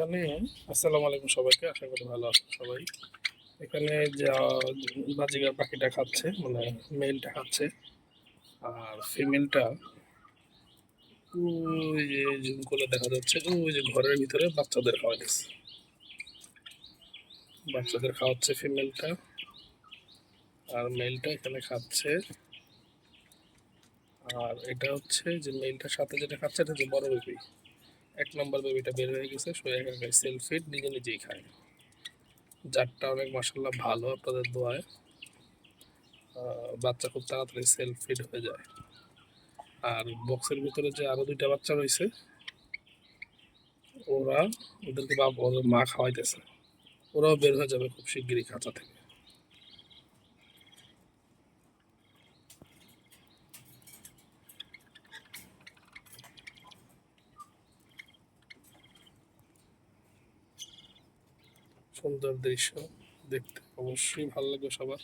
এখানে, আসসালামু আলাইকুম সবাইকে, আশা করি ভালো আছেন সবাই। এখানে যে বাজিগার পাখিটা খাচ্ছে মানে মেলটা খাচ্ছে, আর ফিমেলটা ওই যে জুম করে দেখা যাচ্ছে ওই যে ঘরের ভিতরে বাচ্চাদের খাওয়াইতেছে বাচ্চাদের খাওয়াচ্ছে ফিমেলটা আর মেলটা এখানে খাচ্ছে। আর এটা হচ্ছে যে মেলটার সাথে যেটা খাচ্ছে, এটা হচ্ছে বড় বেবি। এক নম্বর বেবিটা বের হয়ে গেছে সে একা একাই সেলফিট নিজে নিজেই খায়। জাতটা অনেক মাসাল্লাহ ভালো আপনাদের দোয়ায়। বাচ্চা খুব তাড়াতাড়ি সেলফিট হয়ে যায়। আর বক্সের ভিতরে যে আরও দুইটা বাচ্চা রয়েছে, ওরা ওদেরকে বাপ ওদের মা খাওয়াইতেছে। ওরাও বের হয়ে যাবে খুব শিগগিরই খাঁচা থেকে। সুন্দর দৃশ্য দেখতে। অবশ্যই ভালো লাগবে সবার।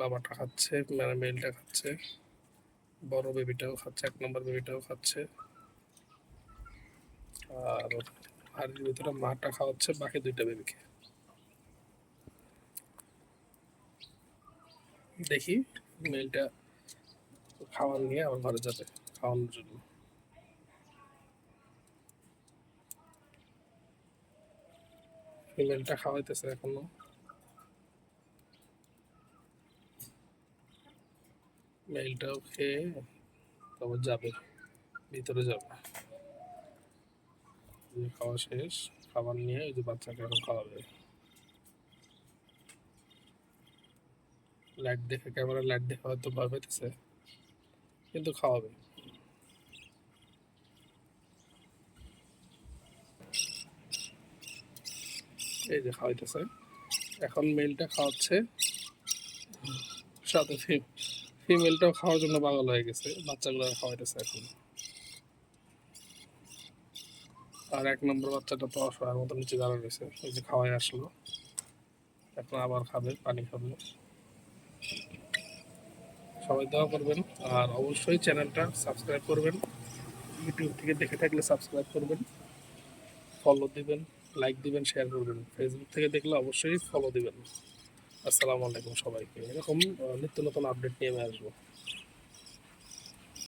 বাবাটা খাচ্ছে মেলটা খাচ্ছে, বড় বেবিটাও খাচ্ছে, এক নম্বর বেবিটাও খাচ্ছে। আর হাড়ির ভিতরে মাটা খাওয়াচ্ছে, বাকি দুইটা বেবিকে। দেখি মেলটা খাওয়ার নিয়ে আমার ঘরে যাবে, খাওয়ানোর জন্য। ফিমেলটা খাওয়াইতেছে এখনও। মেলটাও খেয়ে তারপর যাবে, ভিতরে যাবে। খাওয়া শেষ, খাবার নিয়ে এই যে বাচ্চাকে এখন খাওয়াবে। লাইট দেখে ক্যামেরা লাইট দেখে হয়তো ভয় পেতেছে কিন্তু খাওয়াবে। এই যে খাওয়াইতেছে। এখন মেলটা খাওয়াচ্ছে। সাথে ফিমেলটাও খাওয়ার জন্য পাগল হয়ে গেছে। বাচ্চাগুলো খাওয়াইতেছে এখন। আর এক নম্বর বাচ্চাটা তো অসহায়ের মতো নিচে দাঁড়া রয়েছে। এই যে খাওয়াই আসলো। এখন আবার খাবে, পানি খাবে। সবাই দোয়া করবেন। আর অবশ্যই চ্যানেলটা সাবস্ক্রাইব করবেন। ইউটিউব থেকে দেখে থাকলে সাবস্ক্রাইব করবেন। ফলো দিবেন। লাইক দিবেন শেয়ার করবেন ফেসবুক থেকে দেখলে অবশ্যই ফলো দিবেন। আসসালামু আলাইকুম সবাইকে। এরকম নিত্য নতুন আপডেট নিয়ে আমি আসব।